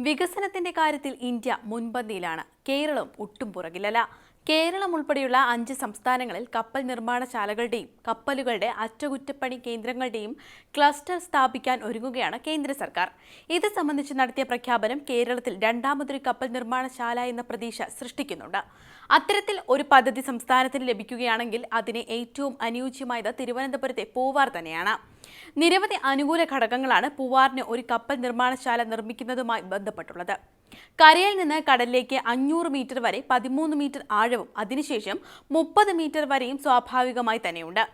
വികസനത്തിന്റെ കാര്യത്തിൽ ഇന്ത്യ മുൻപന്തിയിലാണ്. കേരളം ഒട്ടും പുറകിലല്ല. കേരളം ഉൾപ്പെടെയുള്ള അഞ്ച് സംസ്ഥാനങ്ങളിൽ കപ്പൽ നിർമ്മാണശാലകളുടെയും കപ്പലുകളുടെ അറ്റകുറ്റപ്പണി കേന്ദ്രങ്ങളുടെയും ക്ലസ്റ്റർ സ്ഥാപിക്കാൻ ഒരുങ്ങുകയാണ് കേന്ദ്ര സർക്കാർ. ഇത് സംബന്ധിച്ച് നടത്തിയ പ്രഖ്യാപനം കേരളത്തിൽ രണ്ടാമതൊരു കപ്പൽ നിർമ്മാണശാല എന്ന പ്രതീക്ഷ സൃഷ്ടിക്കുന്നുണ്ട്. അത്തരത്തിൽ ഒരു പദ്ധതി സംസ്ഥാനത്തിന് ലഭിക്കുകയാണെങ്കിൽ അതിന് ഏറ്റവും അനുയോജ്യമായത് തിരുവനന്തപുരത്തെ പൂവാർ തന്നെയാണ്. നിരവധി അനുകൂല ഘടകങ്ങളാണ് പൂവാറിന് ഒരു കപ്പൽ നിർമ്മാണശാല നിർമ്മിക്കുന്നതുമായി ബന്ധപ്പെട്ടുള്ളത്. കരയിൽ നിന്ന് കടലിലേക്ക് അഞ്ഞൂറ് മീറ്റർ വരെ പതിമൂന്ന് മീറ്റർ ആഴവും അതിനുശേഷം മുപ്പത് മീറ്റർ വരെയും സ്വാഭാവികമായി തന്നെയുണ്ട്.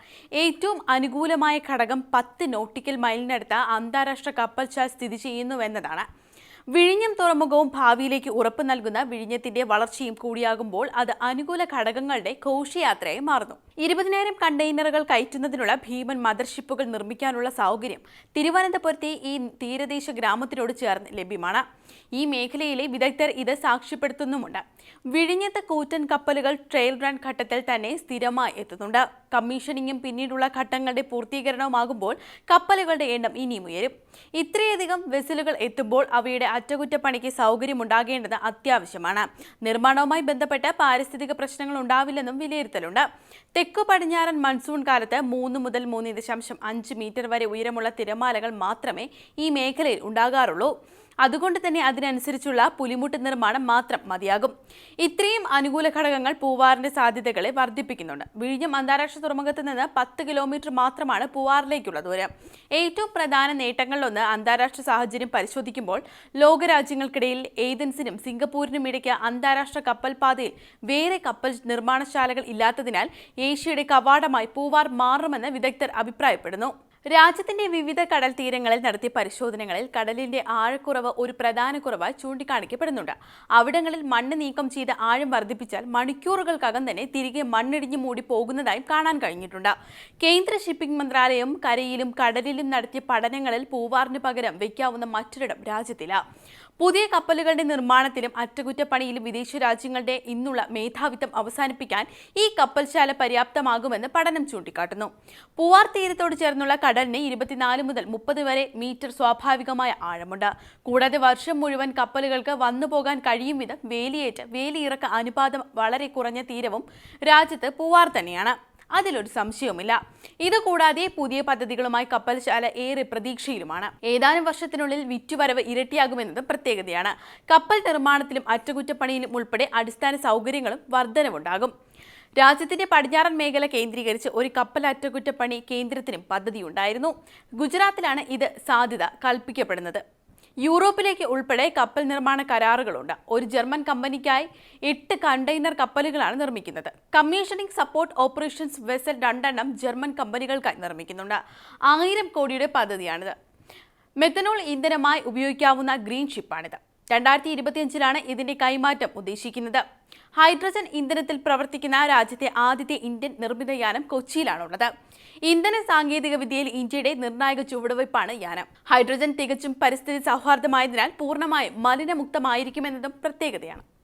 ഏറ്റവും അനുകൂലമായ ഘടകം പത്ത് നോട്ടിക്കൽ മൈലിനടുത്ത് അന്താരാഷ്ട്ര കപ്പൽശാല സ്ഥിതി ചെയ്യുന്നുവെന്നതാണ്. വിഴിഞ്ഞം തുറമുഖവും ഭാവിയിലേക്ക് ഉറപ്പ് നൽകുന്ന വിഴിഞ്ഞത്തിന്റെ വളർച്ചയും കൂടിയാകുമ്പോൾ അത് അനുകൂല ഘടകങ്ങളുടെ ഘോഷയാത്രയായി മാറുന്നു. ഇരുപതിനായിരം കണ്ടെയ്നറുകൾ കയറ്റുന്നതിനുള്ള ഭീമൻ മദർഷിപ്പുകൾ നിർമ്മിക്കാനുള്ള സൗകര്യം തിരുവനന്തപുരത്തെ ഈ തീരദേശ ഗ്രാമത്തിനോട് ചേർന്ന് ലഭ്യമാണ്. ഈ മേഖലയിലെ വിദഗ്ധർ ഇത് സാക്ഷ്യപ്പെടുത്തുന്നുമുണ്ട്. വിഴിഞ്ഞത്ത് കൂറ്റൻ കപ്പലുകൾ ട്രെയിൽ റൺ ഘട്ടത്തിൽ തന്നെ സ്ഥിരമായി എത്തുന്നുണ്ട്. കമ്മീഷനിങ്ങും പിന്നീടുള്ള ഘട്ടങ്ങളുടെ പൂർത്തീകരണവുമാകുമ്പോൾ കപ്പലുകളുടെ എണ്ണം ഇനിയും ഉയരും. ഇത്രയധികം വെസലുകൾ എത്തുമ്പോൾ അവയുടെ അറ്റകുറ്റപ്പണിക്ക് സൗകര്യമുണ്ടാകേണ്ടത് അത്യാവശ്യമാണ്. നിർമ്മാണവുമായി ബന്ധപ്പെട്ട് പാരിസ്ഥിതിക പ്രശ്നങ്ങൾ ഉണ്ടാവില്ലെന്നും വിലയിരുത്തലുണ്ട്. തെക്കു പടിഞ്ഞാറൻ മൺസൂൺ കാലത്ത് മൂന്ന് മുതൽ മൂന്ന് ദശാംശം അഞ്ച് മീറ്റർ വരെ ഉയരമുള്ള തിരമാലകൾ മാത്രമേ ഈ മേഖലയിൽ ഉണ്ടാകാറുള്ളൂ. അതുകൊണ്ട് തന്നെ അതിനനുസരിച്ചുള്ള പുലിമുട്ട് നിർമ്മാണം മാത്രം മതിയാകും. ഇത്രയും അനുകൂല ഘടകങ്ങൾ പൂവാറിന്റെ സാധ്യതകളെ വർദ്ധിപ്പിക്കുന്നുണ്ട്. വിഴിഞ്ഞം അന്താരാഷ്ട്ര തുറമുഖത്ത് നിന്ന് പത്ത് കിലോമീറ്റർ മാത്രമാണ് പൂവാറിലേക്കുള്ള ദൂരം. ഏറ്റവും പ്രധാന നേട്ടങ്ങളിലൊന്ന് അന്താരാഷ്ട്ര സാഹചര്യം പരിശോധിക്കുമ്പോൾ ലോകരാജ്യങ്ങൾക്കിടയിൽ ഏതൻസിനും സിംഗപ്പൂരിനും ഇടയ്ക്ക് അന്താരാഷ്ട്ര കപ്പൽപാതയിൽ വേറെ കപ്പൽ നിർമ്മാണശാലകൾ ഇല്ലാത്തതിനാൽ ഏഷ്യയുടെ കവാടമായി പൂവാർ മാറുമെന്ന് വിദഗ്ധർ അഭിപ്രായപ്പെടുന്നു. രാജ്യത്തിന്റെ വിവിധ കടൽ തീരങ്ങളിൽ നടത്തിയ പരിശോധനകളിൽ കടലിന്റെ ആഴക്കുറവ് ഒരു പ്രധാന കുറവായി ചൂണ്ടിക്കാണിക്കപ്പെടുന്നുണ്ട്. അവിടങ്ങളിൽ മണ്ണ് നീക്കം ചെയ്ത് ആഴം വർദ്ധിപ്പിച്ചാൽ മണിക്കൂറുകൾക്കകം തന്നെ തിരികെ മണ്ണിടിഞ്ഞു മൂടി പോകുന്നതായും കാണാൻ കഴിഞ്ഞിട്ടുണ്ട്. കേന്ദ്ര ഷിപ്പിംഗ് മന്ത്രാലയം കരയിലും കടലിലും നടത്തിയ പഠനങ്ങളിൽ പൂവാറിന് പകരം വയ്ക്കാവുന്ന മറ്റൊരിടം രാജ്യത്തില്ല. പുതിയ കപ്പലുകളുടെ നിർമ്മാണത്തിലും അറ്റകുറ്റപ്പണിയിലും വിദേശ രാജ്യങ്ങളുടെ ഇന്നുള്ള മേധാവിത്വം അവസാനിപ്പിക്കാൻ ഈ കപ്പൽശാല പര്യാപ്തമാകുമെന്ന് പഠനം ചൂണ്ടിക്കാട്ടുന്നു. പൂവാർ തീരത്തോട് ചേർന്നുള്ള കടലിന് ഇരുപത്തിനാല് മുതൽ മുപ്പത് വരെ മീറ്റർ സ്വാഭാവികമായ ആഴമുണ്ട്. കൂടാതെ വർഷം മുഴുവൻ കപ്പലുകൾക്ക് വന്നുപോകാൻ കഴിയും വിധം വേലിയേറ്റ് വേലിയിറക്ക അനുപാതം വളരെ കുറഞ്ഞ തീരവും രാജ്യത്ത് പൂവാർ തന്നെയാണ്. അതിലൊരു സംശയവുമില്ല. ഇതുകൂടാതെ പുതിയ പദ്ധതികളുമായി കപ്പൽശാല ഏറെ പ്രതീക്ഷയിലുമാണ്. ഏതാനും വർഷത്തിനുള്ളിൽ വിറ്റുവരവ് ഇരട്ടിയാകുമെന്നത് പ്രത്യേകതയാണ്. കപ്പൽ നിർമ്മാണത്തിലും അറ്റകുറ്റപ്പണിയിലും ഉൾപ്പെടെ അടിസ്ഥാന സൗകര്യങ്ങളും വർധനവുണ്ടാകും. രാജ്യത്തിന്റെ പടിഞ്ഞാറൻ മേഖല കേന്ദ്രീകരിച്ച് ഒരു കപ്പൽ അറ്റകുറ്റപ്പണി കേന്ദ്രത്തിനും പദ്ധതിയുണ്ടായിരുന്നു. ഗുജറാത്തിലാണ് ഇത് സാധ്യത കൽപ്പിക്കപ്പെടുന്നത്. യൂറോപ്പിലേക്ക് ഉൾപ്പെടെ കപ്പൽ നിർമ്മാണ കരാറുകളുണ്ട്. ഒരു ജർമ്മൻ കമ്പനിക്കായി എട്ട് കണ്ടെയ്നർ കപ്പലുകളാണ് നിർമ്മിക്കുന്നത്. കമ്മീഷനിംഗ് സപ്പോർട്ട് ഓപ്പറേഷൻസ് വെസൽ രണ്ടെണ്ണം ജർമ്മൻ കമ്പനികൾക്കായി നിർമ്മിക്കുന്നുണ്ട്. ആയിരം കോടിയുടെ പദ്ധതിയാണിത്. മെത്തനോൾ ഇന്ധനമായി ഉപയോഗിക്കാവുന്ന ഗ്രീൻ ഷിപ്പാണിത് രണ്ടായിരത്തി ഇരുപത്തിയഞ്ചിലാണ് ഇതിന്റെ കൈമാറ്റം ഉദ്ദേശിക്കുന്നത്. ഹൈഡ്രജൻ ഇന്ധനത്തിൽ പ്രവർത്തിക്കുന്ന രാജ്യത്തെ ആദ്യത്തെ ഇന്ത്യൻ നിർമ്മിത യാനം കൊച്ചിയിലാണുള്ളത്. ഇന്ധന സാങ്കേതിക വിദ്യയിൽ ഇന്ത്യയുടെ നിർണായക ചുവടുവയ്പ്പാണ് യാനം. ഹൈഡ്രജൻ തികച്ചും പരിസ്ഥിതി സൗഹാർദ്ദമായതിനാൽ പൂർണമായും മലിനമുക്തമായിരിക്കുമെന്നതും പ്രത്യേകതയാണ്.